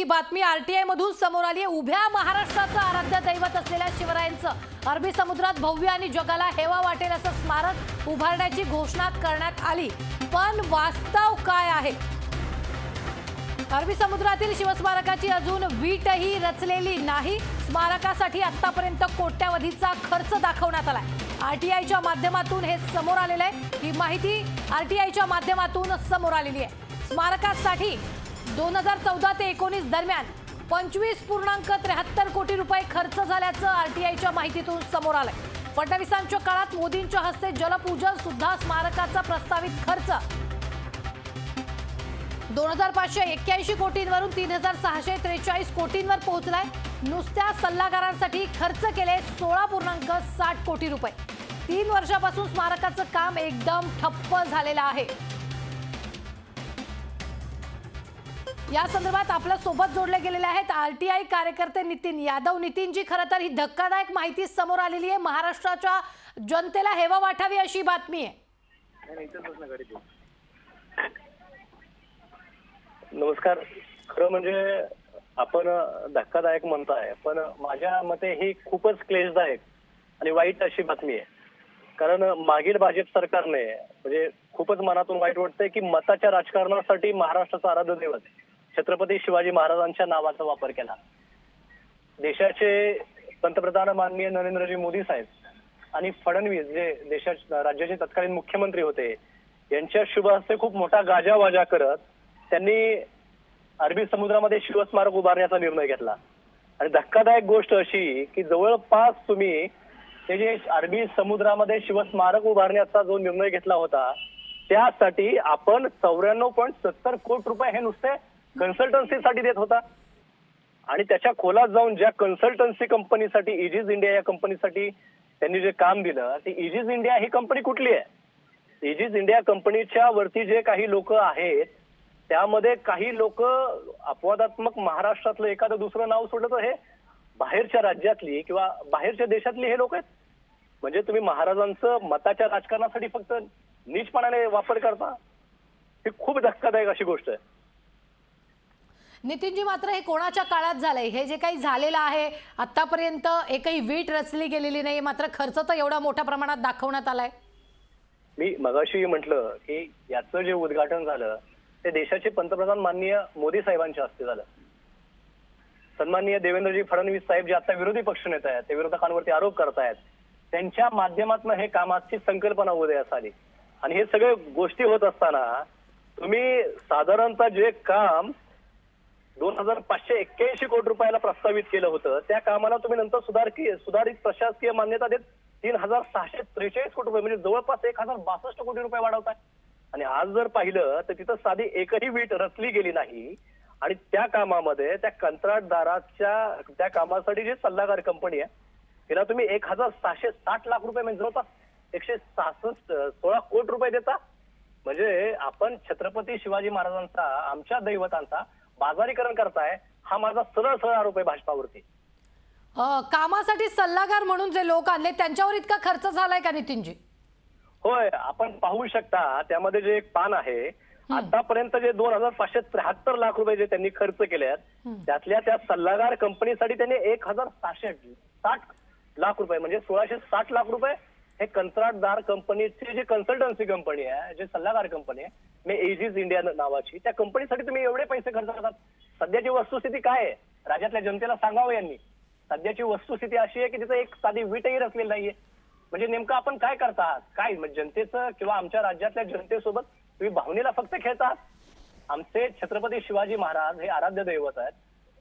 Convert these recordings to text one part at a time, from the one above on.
ही बातमी आरटीआय मधून समोर आली आहे. उभ्या महाराष्ट्राचं आराध्य दैवत असलेल्या शिवरायांचं. अरबी समुद्रात भव्य आणि जगाला हेवा वाटेल असं स्मारक उभारण्याची घोषणा करण्यात आली. पण वास्तव काय आहे? अरबी समुद्रातील शिवस्मारकाची अजून वीटही रचलेली नाही. स्मारकासाठी आतापर्यंत कोट्यावधीचा खर्च दाखवण्यात आलाय. आरटीआयच्या माध्यमातून हे समोर आलेलं आहे. ही माहिती आरटीआयच्या माध्यमातून समोर आलेली आहे. स्मारकासाठी दोन हजार चौदा ते एकोणीस दरम्यान पंचवीस पूर्णांक त्र्याहत्तर कोटी रुपये खर्च झाल्याचं आरटीआयच्या माहितीतून समोर आलंय. फडणवीसांच्या काळात मोदींच्या हस्ते जलपूजन सुद्धा स्मारकाचा प्रस्तावित खर्च. दोन हजार पाचशे एक्क्याऐंशी कोटींवरून तीन हजार सहाशे त्रेचाळीस कोटींवर पोहोचलाय. नुसत्या सल्लागारांसाठी खर्च केले सोळा पूर्णांक साठ कोटी रुपये. तीन वर्षापासून स्मारकाचं काम एकदम ठप्प झालेलं आहे. या संदर्भात आपल्यासोबत जोडले गेलेले आहेत आरटीआय कार्यकर्ते नितीन यादव. नितीनजी खरं तर ही धक्कादायक माहिती समोर आलेली आहे. महाराष्ट्राच्या जनतेला हेवा वाटावी अशी बातमी आहे. नमस्कार. खरं म्हणजे आपण धक्कादायक म्हणताय पण माझ्या मते ही खूपच क्लेशदायक आणि वाईट अशी बातमी आहे. कारण मागील भाजप सरकारने म्हणजे खूपच मनातून वाईट वाटतंय की मताच्या राजकारणासाठी महाराष्ट्राचं आराध्य दैवत छत्रपती शिवाजी महाराजांच्या नावाचा वापर केला. देशाचे पंतप्रधान माननीय नरेंद्रजी मोदी साहेब आणि फडणवीस जे देशाचे राज्याचे तत्कालीन मुख्यमंत्री होते यांच्या शुभ हस्ते खूप मोठा गाजावाजा करत त्यांनी अरबी समुद्रामध्ये शिवस्मारक उभारण्याचा निर्णय घेतला. आणि धक्कादायक गोष्ट अशी की जवळपास तुम्ही ते जे अरबी समुद्रामध्ये शिवस्मारक उभारण्याचा जो निर्णय घेतला होता त्यासाठी आपण चौऱ्याण्णव पॉईंट सत्तर कोटी रुपये हे नुसते कन्सल्टन्सीसाठी देत होता. आणि त्याच्या खोलात जाऊन ज्या कन्सल्टन्सी कंपनीसाठी इजिज इंडिया या कंपनीसाठी त्यांनी जे काम दिलं ती इजिज इंडिया ही कंपनी कुठली आहे? इजिज इंडिया कंपनीच्या वरती जे काही लोक आहेत त्यामध्ये काही लोक अपवादात्मक महाराष्ट्रातलं एखादं दुसरं नाव सोडलं तर हे बाहेरच्या राज्यातली किंवा बाहेरच्या देशातली हे लोक आहेत. म्हणजे तुम्ही महाराजांचं मताच्या राजकारणासाठी फक्त नीचपणाने वापर करता ही खूप धक्कादायक अशी गोष्ट आहे. नितीनजी मात्र हे कोणाच्या काळात झालंय? हे जे काही झालेलं आहे आतापर्यंत एकही वीट रचली गेलेली नाही मात्र खर्च तर एवढा मोठ्या प्रमाणात दाखवण्यात आलाय. मी मगाशी म्हटलं की याचं जे उद्घाटन झालं ते देशाचे पंतप्रधान माननीय मोदी साहेबांच्या हस्ते झालं. सन्माननीय देवेंद्रजी फडणवीस साहेब जे आता विरोधी पक्ष नेते आहेत ते विरोधकांवरती आरोप करतायत त्यांच्या माध्यमातून हे कामाची संकल्पना उदयास आली. आणि हे सगळे गोष्टी होत असताना तुम्ही साधारणतः जे काम दोन हजार पाचशे एक्क्याऐंशी कोटी रुपयाला प्रस्तावित केलं होतं. त्या कामाला तुम्ही नंतर सुधार सुधारित प्रशासकीय मान्यता देत तीन हजार सहाशे त्रेचाळीस कोटी रुपये म्हणजे जवळपास एक हजार बासष्ट कोटी रुपये वाढवताय. आणि आज जर पाहिलं तर तिथं साधी एकही वीट रचली गेली नाही. आणि त्या कामामध्ये त्या कंत्राटदाराच्या त्या कामासाठी जी सल्लागार कंपनी आहे तिला तुम्ही एक हजार सहाशे साठ लाख रुपये म्हणजे जवळपास एकशे सहासष्ट सोळा कोटी रुपये देता. म्हणजे आपण छत्रपती शिवाजी महाराजांचा आमच्या दैवतांचा बाजारीकरण करताय हा माझा सरळ सरळ आरोप आहे भाजपावरती. कामासाठी सल्लागार म्हणून जे लोक आणले त्यांच्यावर इतका खर्च झालाय का नितीनजी? होय आपण पाहू शकता त्यामध्ये जे एक पान आहे आतापर्यंत जे दोन हजार पाचशे त्र्याहत्तर लाख रुपये जे त्यांनी खर्च केले आहेत त्यातल्या त्या सल्लागार कंपनीसाठी त्यांनी एक हजार सहाशे साठ लाख रुपये म्हणजे सोळाशे साठ लाख रुपये हे कंत्राटदार कंपनीची जी कन्सल्टन्सी कंपनी आहे जे सल्लागार कंपनी आहे मे एजीस इंडिया नावाची त्या कंपनीसाठी तुम्ही एवढे पैसे खर्च करतात. सध्याची वस्तुस्थिती काय आहे? राज्यातल्या जनतेला सांगावं यांनी. सध्याची वस्तुस्थिती अशी आहे की तिथं एक साधी वीटही रचलेली नाहीये. म्हणजे नेमकं आपण काय करतात काय? म्हणजे जनतेचं किंवा आमच्या राज्यातल्या जनतेसोबत तुम्ही भावनेला फक्त खेळता? आमचे छत्रपती शिवाजी महाराज हे आराध्य दैवत आहेत.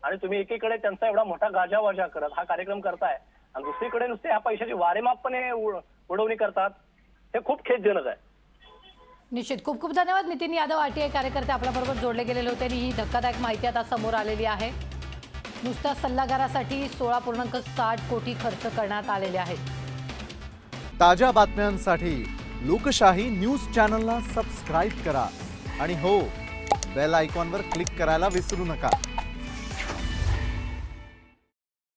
आणि तुम्ही एकीकडे त्यांचा एवढा मोठा गाजावाजा करत हा कार्यक्रम करताय. आणि दुसरीकडे नुसते ह्या पैशाची वारेमाप पण हे उडवणी करतात. हे खूप खेदजनक आहे. निश्चित. खूप खूप धन्यवाद. नितीन यादव आरटीआय कार्यकर्ते आपल्याबरोबर जोडले गेलेले होते आणि ही धक्कादायक माहिती आता समोर आलेली आहे. नुसत्या सल्लागारासाठी सोळा पूर्णांक साठ कोटी खर्च करण्यात आलेले आहेत. ताज्या बातम्यांसाठी लोकशाही न्यूज चॅनलला सबस्क्राईब करा. आणि हो बेल आयकॉनवर क्लिक करायला विसरू नका.